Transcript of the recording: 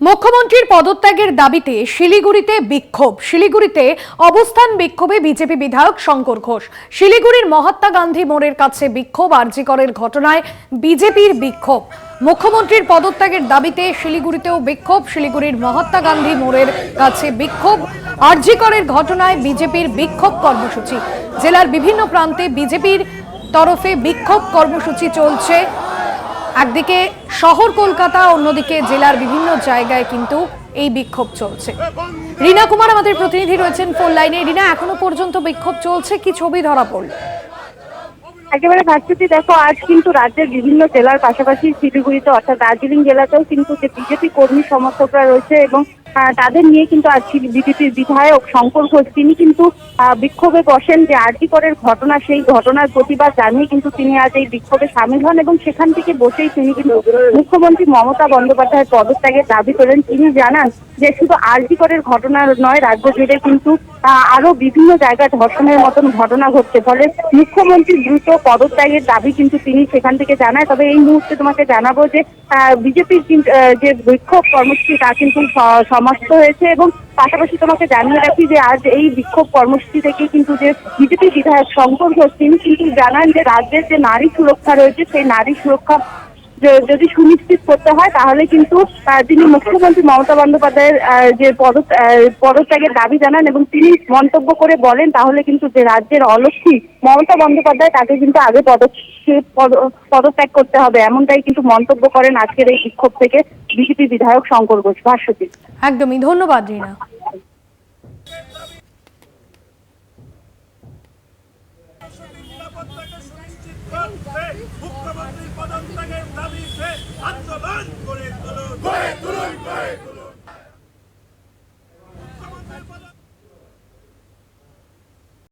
মুখ্যমন্ত্রীর পদত্যাগের দাবিতে শিলিগুড়িতে বিক্ষোভ। শিলিগুড়িতে অবস্থান বিক্ষোভে বিজেপি বিধায়ক শঙ্কর ঘোষ। শিলিগুড়ির মহাত্মা গান্ধী মোড়ের কাছে বিক্ষোভ আরজিকরের ঘটনায় বিজেপির বিক্ষোভ। মুখ্যমন্ত্রীর পদত্যাগের দাবিতে শিলিগুড়িতেও বিক্ষোভ। শিলিগুড়ির মহাত্মা গান্ধী মোড়ের কাছে বিক্ষোভ। আরজিকরের ঘটনায় বিজেপির বিক্ষোভ কর্মসূচি। জেলার বিভিন্ন প্রান্তে বিজেপির তরফে বিক্ষোভ কর্মসূচি চলছে। একদিকে শহর কলকাতা, অন্যদিকে জেলার বিভিন্ন জায়গায় কিন্তু এই বিক্ষোভ চলছে। রিনা কুমার আমাদের প্রতিনিধি রয়েছেন ফোন লাইনে। রিনা, এখনও পর্যন্ত বিক্ষোভ চলছে? কি ছবি ধরা পড়ল? একেবারে ভাস্তুতি দেখো, আজ কিন্তু রাজ্যের বিভিন্ন জেলার পাশাপাশি শিলিগুড়িতে, অর্থাৎ দার্জিলিং জেলাতেও কিন্তু যে বিজেপি কর্মী সমর্থকরা রয়েছে এবং তাদের নিয়ে কিন্তু আজ বিজেপির বিধায়ক শঙ্কর ঘোষ, তিনি কিন্তু বিক্ষোভে বসেন যে আরজিকরের ঘটনা, সেই ঘটনার প্রতিবাদ জানিয়ে কিন্তু তিনি আজ এই বিক্ষোভে সামিল হন এবং সেখান থেকে বসেই তিনি কিন্তু মুখ্যমন্ত্রী মমতা বন্দ্যোপাধ্যায়ের পদত্যাগের দাবি করেন তিনি জানান যে শুধু আরজিকরের ঘটনা নয়, রাজ্য জুড়ে কিন্তু আরও বিভিন্ন জায়গায় ধর্ষণের মতন ঘটনা ঘটছে। ফলে মুখ্যমন্ত্রী দ্রুত পদত্যাগের দাবি কিন্তু তিনি সেখান থেকে জানায়। তবে এই মুহূর্তে তোমাকে জানাব যে বিজেপির যে বিক্ষোভ কর্মসূচি, তা কিন্তু স- সমাপ্ত হয়েছে এবং পাশাপাশি তোমাকে জানিয়ে রাখি যে আজ এই বিক্ষোভ কর্মসূচি থেকে কিন্তু যে বিজেপি বিধায়ক শঙ্কর ঘোষ, তিনি কিন্তু জানান যে রাজ্যের যে নারী সুরক্ষা রয়েছে, সেই নারী সুরক্ষা যদি সুনিশ্চিত করতে হয়, তাহলে কিন্তু তিনি মুখ্যমন্ত্রী মমতা বন্দ্যোপাধ্যায়ের যে পদ পদত্যাগের দাবি জানান এবং তিনি মন্তব্য করে বলেন, তাহলে কিন্তু যে রাজ্যের অলক্ষী মমতা বন্দ্যোপাধ্যায়, তাকে কিন্তু আগে পদক্ষেপ, পদ- পদত্যাগ করতে হবে। এমনটাই কিন্তু মন্তব্য করেন আজকের এই বিক্ষোভ থেকে বিজেপি বিধায়ক শঙ্কর ঘোষ। ভাস্বতী একদমই। ধন্যবাদ, রিনা। নিরাপত্তাকে সুনিশ্চিত করতে মুখ্যমন্ত্রীর পদত্যাগের দাবিতে আন্দোলন